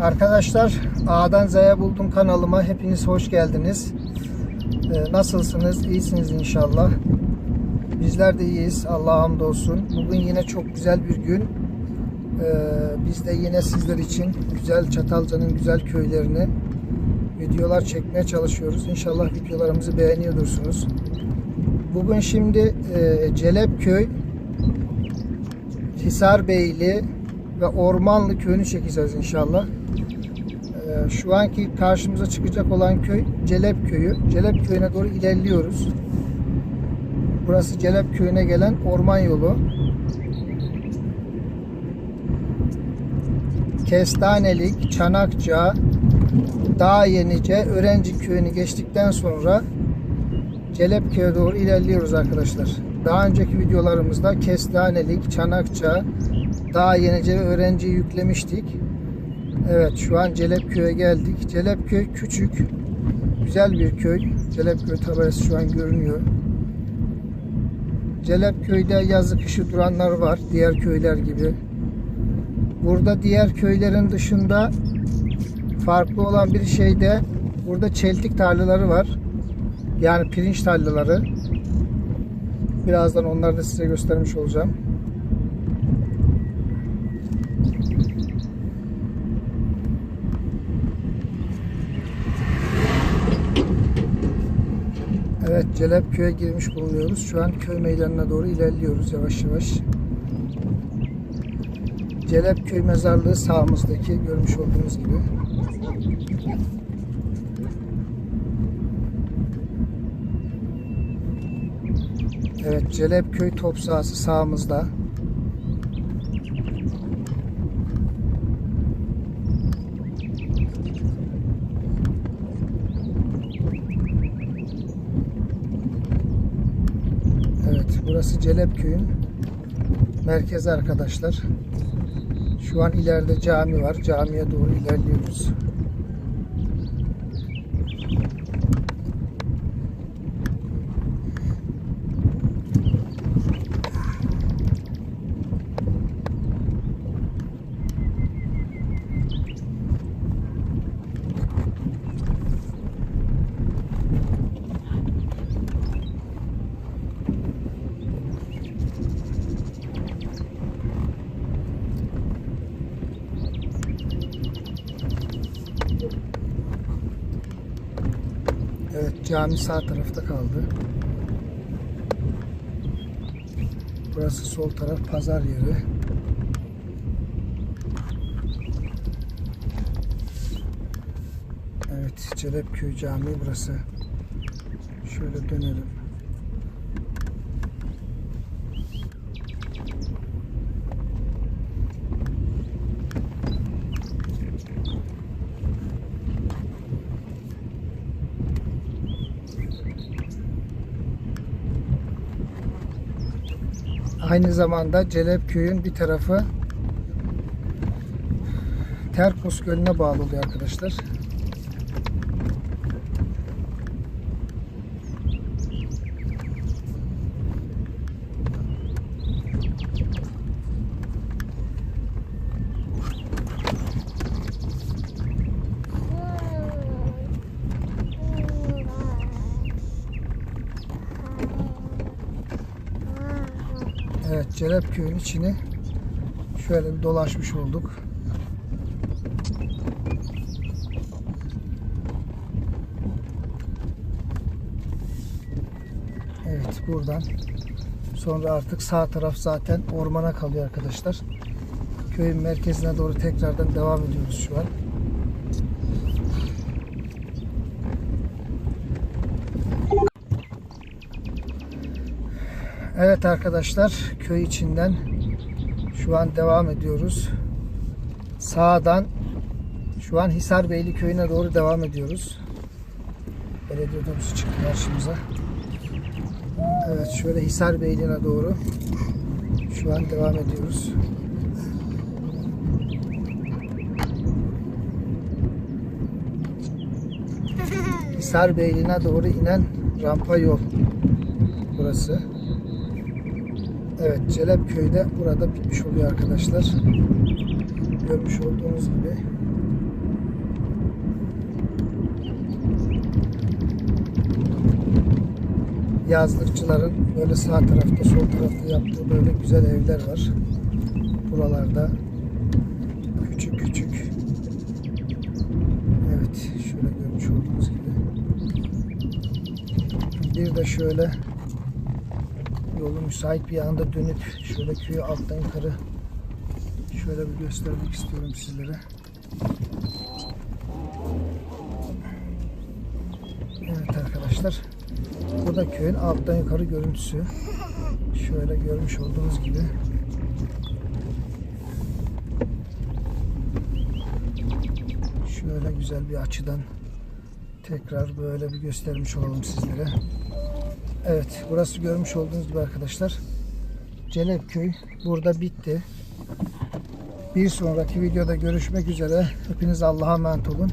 Arkadaşlar A'dan Z'ye buldum kanalıma hepiniz hoş geldiniz. Ee, nasılsınız? İyisiniz inşallah. Bizler de iyiyiz. Allah'a hamdolsun. Bugün yine çok güzel bir gün. Ee, biz de yine sizler için güzel Çatalca'nın güzel köylerini videolar çekmeye çalışıyoruz. İnşallah videolarımızı beğeniyorsunuz. Bugün şimdi e, Celepköy, Hisarbeyli ve Ormanlı köyünü çekeceğiz inşallah. Ee, şu anki karşımıza çıkacak olan köy Celep köyü. Celep köyüne doğru ilerliyoruz. Burası Celep köyüne gelen orman yolu. Kestanelik, Çanakça, Dağ Yenice, Örenci köyünü geçtikten sonra Celep köyüne doğru ilerliyoruz arkadaşlar. Daha önceki videolarımızda Kestanelik, Çanakça, Dağ Yenice ve Örenci'yi yüklemiştik. Evet şu an Celepköy'e geldik. Celepköy küçük, güzel bir köy. Celepköy tabelası şu an görünüyor. Celepköy'de yazı kışı duranlar var. Diğer köyler gibi. Burada diğer köylerin dışında farklı olan bir şey de burada çeltik tarlaları var. Yani pirinç tarlaları. Birazdan onları da size göstermiş olacağım. Evet Celepköy'e girmiş bulunuyoruz. Şu an köy meydanına doğru ilerliyoruz yavaş yavaş. Celepköy mezarlığı sağımızdaki görmüş olduğunuz gibi. Evet Celepköy top sahası sağımızda. Evet burası Celepköy'ün merkezi arkadaşlar. Şu an ileride cami var. Camiye doğru ilerliyoruz. Evet cami sağ tarafta kaldı. Burası sol taraf pazar yeri. Evet Celepköy Camii burası. Şöyle dönelim. Aynı zamanda Celepköy'ün bir tarafı Terkos Gölü'ne bağlı oluyor arkadaşlar. Evet Celepköy'ün içini şöyle bir dolaşmış olduk. Evet buradan sonra artık sağ taraf zaten ormana kalıyor arkadaşlar. Köyün merkezine doğru tekrardan devam ediyoruz şu an. Evet arkadaşlar köy içinden şu an devam ediyoruz. Sağdan şu an Hisarbeyli köyüne doğru devam ediyoruz. Belediye otobüsü çıktı karşımıza. Evet şöyle Hisarbeyli'ne doğru şu an devam ediyoruz. Hisarbeyli'ne doğru inen rampa yol burası. Evet Celepköy'de burada bitmiş oluyor arkadaşlar. Görmüş olduğunuz gibi. Yazlıkçıların böyle sağ tarafta sol tarafta yaptığı böyle güzel evler var. Buralarda küçük küçük. Evet şöyle görmüş olduğunuz gibi. Bir de şöyle yolu müsait bir anda dönüp şöyle köyü alttan yukarı şöyle bir göstermek istiyorum sizlere. Evet arkadaşlar. Bu da köyün alttan yukarı görüntüsü. Şöyle görmüş olduğunuz gibi. Şöyle güzel bir açıdan tekrar böyle bir göstermiş olalım sizlere. Evet, burası görmüş olduğunuz gibi arkadaşlar. Celepköy burada bitti. Bir sonraki videoda görüşmek üzere. Hepiniz Allah'a emanet olun.